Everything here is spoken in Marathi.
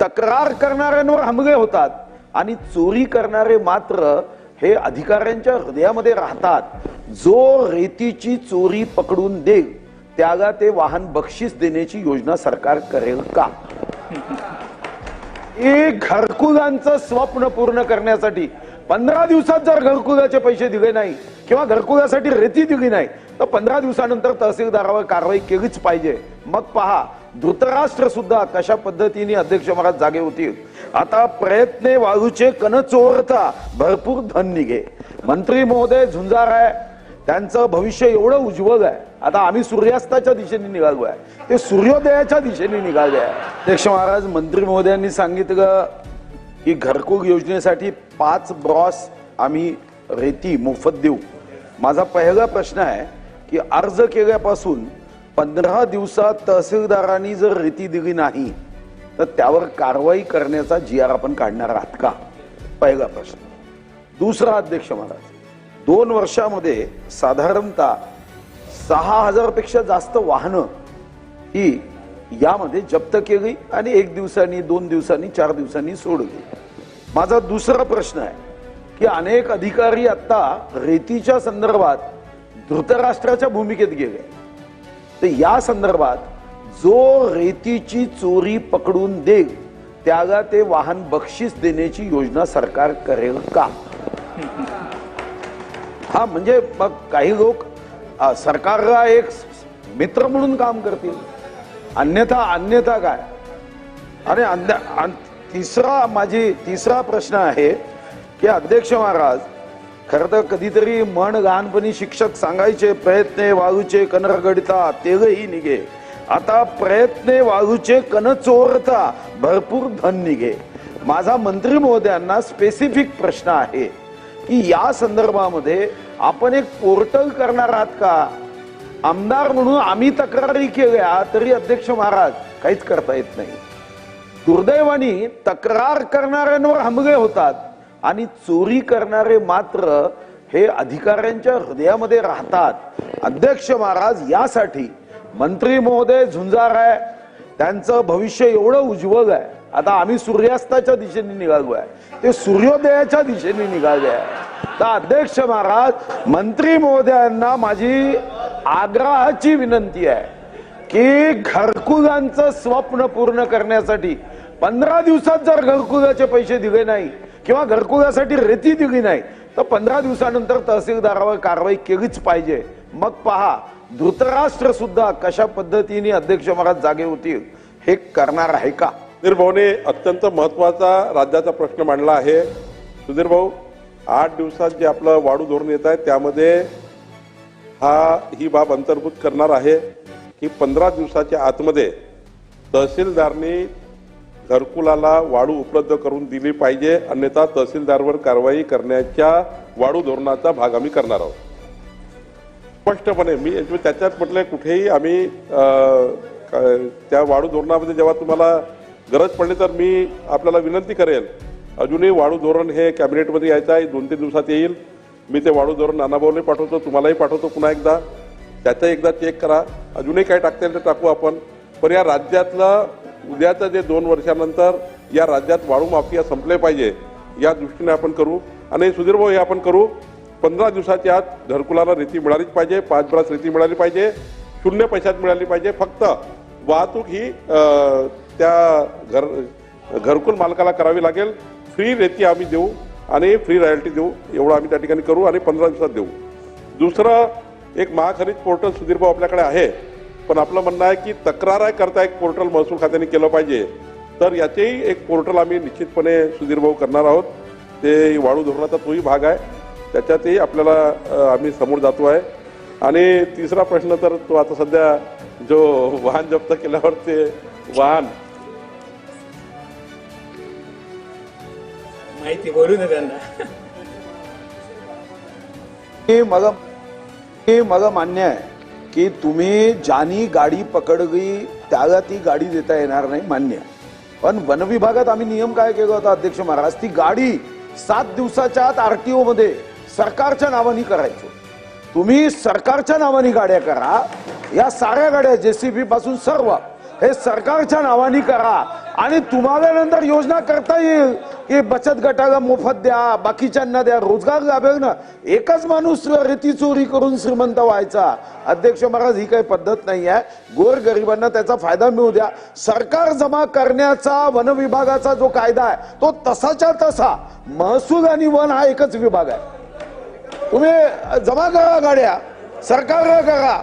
तक्रार करणाऱ्यांवर हमगे होतात. आणि चोरी करणारे मात्र हे अधिकाऱ्यांच्या हृदयामध्ये राहतात. जो रेतीची चोरी पकडून देईल त्याला ते वाहन बक्षीस देण्याची योजना सरकार करेल का? एक घरकुलांचं स्वप्न पूर्ण करण्यासाठी पंधरा दिवसात जर घरकुलाचे पैसे दिले नाही किंवा घरकुलासाठी रेती दिली नाही तर पंधरा दिवसानंतर तहसीलदारावर कारवाई केलीच पाहिजे. मग पहा धृतराष्ट्र सुद्धा कशा पद्धतीने अध्यक्ष महाराज जागे होतील आता प्रयत्ने वाळूचे कण चोरता भरपूर धन निघे. मंत्री महोदय झुंजार आहे. त्यांचं भविष्य एवढं उज्ज्वल आहे. आता आम्ही सूर्यास्ताच्या दिशेने निघालो आहे. ते सूर्योदयाच्या दिशेने निघाले आहे. अध्यक्ष महाराज मंत्री महोदयांनी सांगितलं की घरकुल योजनेसाठी पाच ब्रॉस आम्ही रेती मोफत देऊ. माझा पहिला प्रश्न आहे की अर्ज केल्यापासून पंधरा दिवसात तहसीलदारांनी जर रेती दिली नाही तर त्यावर कारवाई करण्याचा जी आर आपण काढणार आहात का? पहिला प्रश्न. दुसरा अध्यक्ष महाराज दोन वर्षामध्ये साधारणतः सहा हजारपेक्षा जास्त वाहनं ही यामध्ये जप्त केली आणि एक दिवसांनी दोन दिवसांनी चार दिवसांनी सोडली. माझा दुसरा प्रश्न आहे की अनेक अधिकारी आता रेतीच्या संदर्भात धृतराष्ट्राच्या भूमिकेत गेले. तर या संदर्भात जो रेतीची चोरी पकडून दे त्याला ते वाहन बक्षीस देण्याची योजना सरकार करेल का? हा म्हणजे मग काही लोक सरकारला एक मित्र म्हणून काम करतील. अन्यथा अन्यथा काय? आणि अन्य अन- तिसरा माझी तिसरा प्रश्न आहे की अध्यक्ष महाराज खर तर कधीतरी मन लहानपणी शिक्षक सांगायचे प्रयत्ने वाळूचे कनर गडता तेलही निघे. आता प्रयत्ने वाळूचे कन चोरता भरपूर धन निघे. माझा मंत्री महोदयांना स्पेसिफिक प्रश्न आहे की या संदर्भामध्ये आपण एक पोर्टल करणार आहात का? आमदार म्हणून आम्ही तक्रारी केल्या तरी अध्यक्ष महाराज काहीच करता येत नाही. दुर्दैवानी तक्रार करणाऱ्यांवर हमले होतात. आणि चोरी करणारे मात्र हे अधिकाऱ्यांच्या हृदयामध्ये राहतात. अध्यक्ष महाराज यासाठी मंत्री महोदय झुंजार आहे. त्यांचं भविष्य एवढं उज्ज्वल आहे. आता आम्ही सूर्यास्ताच्या दिशेने निघालो आहे. ते सूर्योदयाच्या दिशेने निघाले आहे. तर अध्यक्ष महाराज मंत्री महोदयांना माझी आग्रहाची विनंती आहे की घरकुलांचं स्वप्न पूर्ण करण्यासाठी पंधरा दिवसात जर घरकुलाचे पैसे दिले नाही किंवा घरकुलासाठी रेती दिली नाही तर पंधरा दिवसानंतर तहसीलदारावर कारवाई केलीच पाहिजे. मग पहा धृतराष्ट्र सुद्धा कशा पद्धतीने अध्यक्ष महाराज जागे होतील हे करणार आहे का? सुधीर भाऊने अत्यंत महत्त्वाचा राज्याचा प्रश्न मांडला आहे. सुधीर भाऊ आठ दिवसात जे आपलं वाढू धोरण येत आहे त्यामध्ये हा ही बाब अंतर्भूत करणार आहे की पंधरा दिवसाच्या आतमध्ये तहसीलदारनी घरकुलाला वाळू उपलब्ध करून दिली पाहिजे अन्यथा तहसीलदारवर कारवाई करण्याच्या वाळू धोरणाचा भाग आम्ही करणार आहोत. स्पष्टपणे मी त्याच्यात म्हटलंय कुठेही आम्ही त्या वाळू धोरणामध्ये जेव्हा तुम्हाला गरज पडली तर मी आपल्याला विनंती करेल अजूनही वाळू धोरण हे कॅबिनेटमध्ये यायचं आहे दोन तीन दिवसात येईल. मी ते वाळू धोरण नानाभाऊने पाठवतो तुम्हालाही पाठवतो पुन्हा एकदा. त्याचं एकदा चेक करा. अजूनही काय टाकता येईल ते टाकू आपण. पण या राज्यातलं उद्याचं जे दोन वर्षानंतर या राज्यात वाळू माफिया संपले पाहिजे या दृष्टीने आपण करू. आणि सुधीर भाऊ हे आपण करू. पंधरा दिवसाच्या आत घरकुलाला रेती मिळालीच पाहिजे पाच ब्रास रेती मिळाली पाहिजे शून्य पैशात मिळाली पाहिजे. फक्त वाहतूक ही त्या घर घरकुल मालकाला करावी लागेल. फ्री रेती आम्ही देऊ आणि फ्री रॉयल्टी देऊ एवढं आम्ही त्या ठिकाणी करू आणि पंधरा दिवसात देऊ. दुसरं एक महाखरीद पोर्टल सुधीरभाऊ आपल्याकडे आहे. पण आपलं म्हणणं आहे की तक्रार करता एक पोर्टल महसूल खात्याने केलं पाहिजे. तर याचेही एक पोर्टल आम्ही निश्चितपणे सुधीर भाऊ करणार आहोत. ते वाळू धोरणाचा तोही भाग आहे. त्याच्यातही आपल्याला आम्ही समोर जातो आहे. आणि तिसरा प्रश्न तर तो आता सध्या जो वाहन जप्त केल्यावर ते वाहन माहिती बोलू ना त्यांना. हे मला हे मान्य आहे. की तुम्ही ज्यानी गाडी पकडली त्याला ती गाडी देता येणार नाही मान्य. पण वन विभागात आम्ही नियम काय केला होता अध्यक्ष महाराज? ती गाडी सात दिवसाच्या आत टी मध्ये सरकारच्या नावाने करायचो तुम्ही सरकारच्या नावाने गाड्या करा या साऱ्या गाड्या जेसीबी पासून सर्व. हे सरकारच्या नावाने करा आणि तुम्हाला नंतर योजना करता येईल. की बचत गटाला मोफत द्या बाकीच्यांना द्या रोजगार लाभेल ना. एकच माणूस रेती चोरी करून श्रीमंत व्हायचा. अध्यक्ष महाराज ही काही पद्धत नाही आहे. गोर गरिबांना त्याचा फायदा मिळू द्या. सरकार जमा करण्याचा वन विभागाचा जो कायदा आहे तो तसाच्या तसा. महसूल आणि वन हा एकच विभाग आहे. तुम्ही जमा करा गाड्या सरकारला करा.